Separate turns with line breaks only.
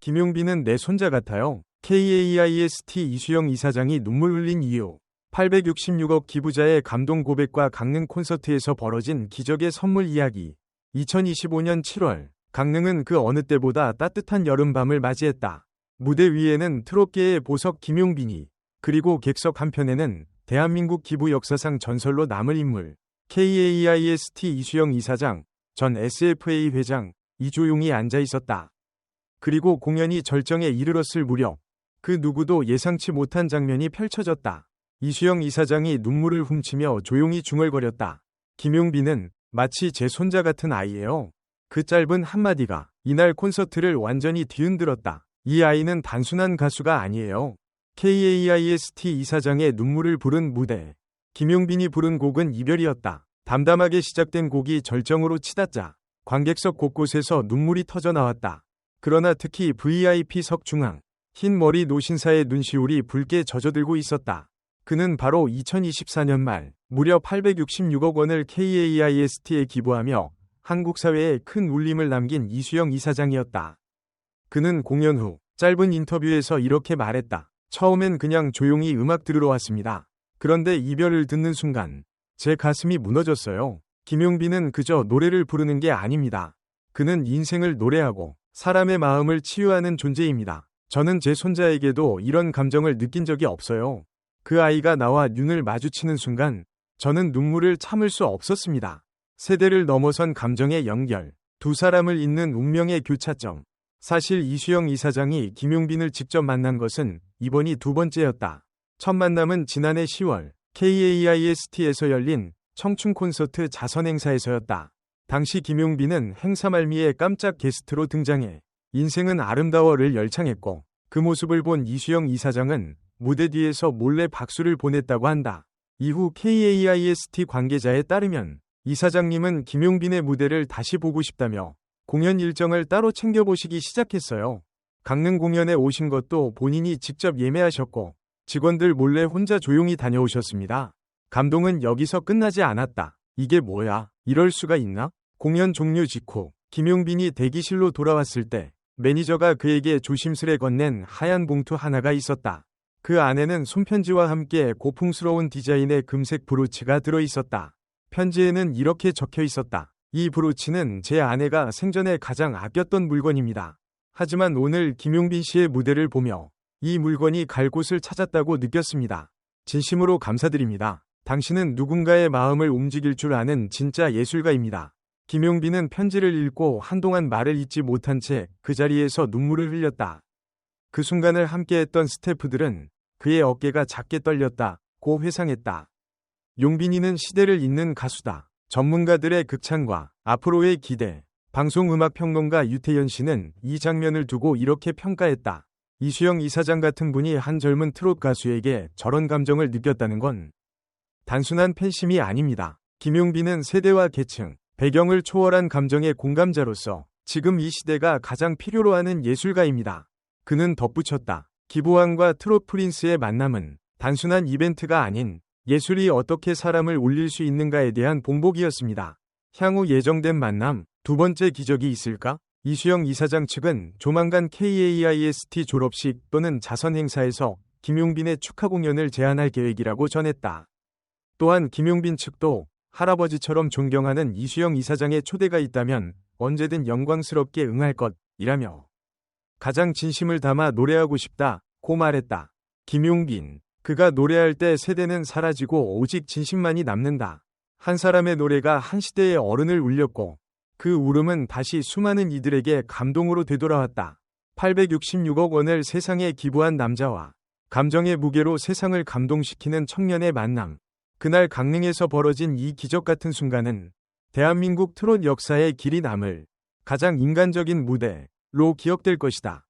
김용빈은 내 손자 같아요. KAIST 이수영 이사장이 눈물 흘린 이유. 866억 기부자의 감동 고백과 강릉 콘서트에서 벌어진 기적의 선물 이야기. 2025년 7월, 강릉은 그 어느 때보다 따뜻한 여름밤을 맞이했다. 무대 위에는 트롯계의 보석 김용빈이, 그리고 객석 한편에는 대한민국 기부 역사상 전설로 남을 인물, KAIST 이수영 이사장, 전 SFA 회장, 이조용이 앉아 있었다. 그리고 공연이 절정에 이르렀을 무렵 그 누구도 예상치 못한 장면이 펼쳐졌다. 이수영 이사장이 눈물을 훔치며 조용히 중얼거렸다. 김용빈은 마치 제 손자 같은 아이예요. 그 짧은 한마디가 이날 콘서트를 완전히 뒤흔들었다. 이 아이는 단순한 가수가 아니에요. KAIST 이사장의 눈물을 부른 무대. 김용빈이 부른 곡은 이별이었다. 담담하게 시작된 곡이 절정으로 치닫자 관객석 곳곳에서 눈물이 터져 나왔다. 그러나 특히 VIP석 중앙, 흰 머리 노신사의 눈시울이 붉게 젖어들고 있었다. 그는 바로 2024년 말 무려 866억 원을 KAIST에 기부하며 한국 사회에 큰 울림을 남긴 이수영 이사장이었다. 그는 공연 후 짧은 인터뷰에서 이렇게 말했다. 처음엔 그냥 조용히 음악 들으러 왔습니다. 그런데 이별을 듣는 순간 제 가슴이 무너졌어요. 김용빈은 그저 노래를 부르는 게 아닙니다. 그는 인생을 노래하고 사람의 마음을 치유하는 존재입니다. 저는 제 손자에게도 이런 감정을 느낀 적이 없어요. 그 아이가 나와 눈을 마주치는 순간 저는 눈물을 참을 수 없었습니다. 세대를 넘어선 감정의 연결, 두 사람을 잇는 운명의 교차점. 사실 이수영 이사장이 김용빈을 직접 만난 것은 이번이 두 번째였다. 첫 만남은 지난해 10월 KAIST에서 열린 청춘 콘서트 자선 행사에서였다. 당시 김용빈은 행사 말미에 깜짝 게스트로 등장해 인생은 아름다워를 열창했고 그 모습을 본 이수영 이사장은 무대 뒤에서 몰래 박수를 보냈다고 한다. 이후 KAIST 관계자에 따르면 이사장님은 김용빈의 무대를 다시 보고 싶다며 공연 일정을 따로 챙겨보시기 시작했어요. 강릉 공연에 오신 것도 본인이 직접 예매하셨고 직원들 몰래 혼자 조용히 다녀오셨습니다. 감동은 여기서 끝나지 않았다. 이게 뭐야? 이럴 수가 있나? 공연 종료 직후 김용빈이 대기실로 돌아왔을 때 매니저가 그에게 조심스레 건넨 하얀 봉투 하나가 있었다. 그 안에는 손편지와 함께 고풍스러운 디자인의 금색 브로치가 들어 있었다. 편지에는 이렇게 적혀 있었다. 이 브로치는 제 아내가 생전에 가장 아꼈던 물건입니다. 하지만 오늘 김용빈 씨의 무대를 보며 이 물건이 갈 곳을 찾았다고 느꼈습니다. 진심으로 감사드립니다. 당신은 누군가의 마음을 움직일 줄 아는 진짜 예술가입니다. 김용빈은 편지를 읽고 한동안 말을 잇지 못한 채 그 자리에서 눈물을 흘렸다. 그 순간을 함께했던 스태프들은 그의 어깨가 작게 떨렸다. 고 회상했다. 용빈이는 시대를 잇는 가수다. 전문가들의 극찬과 앞으로의 기대. 방송음악평론가 유태현 씨는 이 장면을 두고 이렇게 평가했다. 이수영 이사장 같은 분이 한 젊은 트롯 가수에게 저런 감정을 느꼈다는 건 단순한 팬심이 아닙니다. 김용빈은 세대와 계층, 배경을 초월한 감정의 공감자로서 지금 이 시대가 가장 필요로 하는 예술가입니다. 그는 덧붙였다. 기부왕과 트롯 프린스의 만남은 단순한 이벤트가 아닌 예술이 어떻게 사람을 울릴 수 있는가에 대한 봉복이었습니다. 향후 예정된 만남, 두 번째 기적이 있을까? 이수영 이사장 측은 조만간 KAIST 졸업식 또는 자선 행사에서 김용빈의 축하 공연을 제안할 계획이라고 전했다. 또한 김용빈 측도 할아버지처럼 존경하는 이수영 이사장의 초대가 있다면 언제든 영광스럽게 응할 것이라며 가장 진심을 담아 노래하고 싶다 고 말했다. 김용빈 그가 노래할 때 세대는 사라지고 오직 진심만이 남는다. 한 사람의 노래가 한 시대의 어른을 울렸고 그 울음은 다시 수많은 이들에게 감동으로 되돌아왔다. 866억 원을 세상에 기부한 남자와 감정의 무게로 세상을 감동시키는 청년의 만남. 그날 강릉에서 벌어진 이 기적 같은 순간은 대한민국 트롯 역사의 길이 남을 가장 인간적인 무대로 기억될 것이다.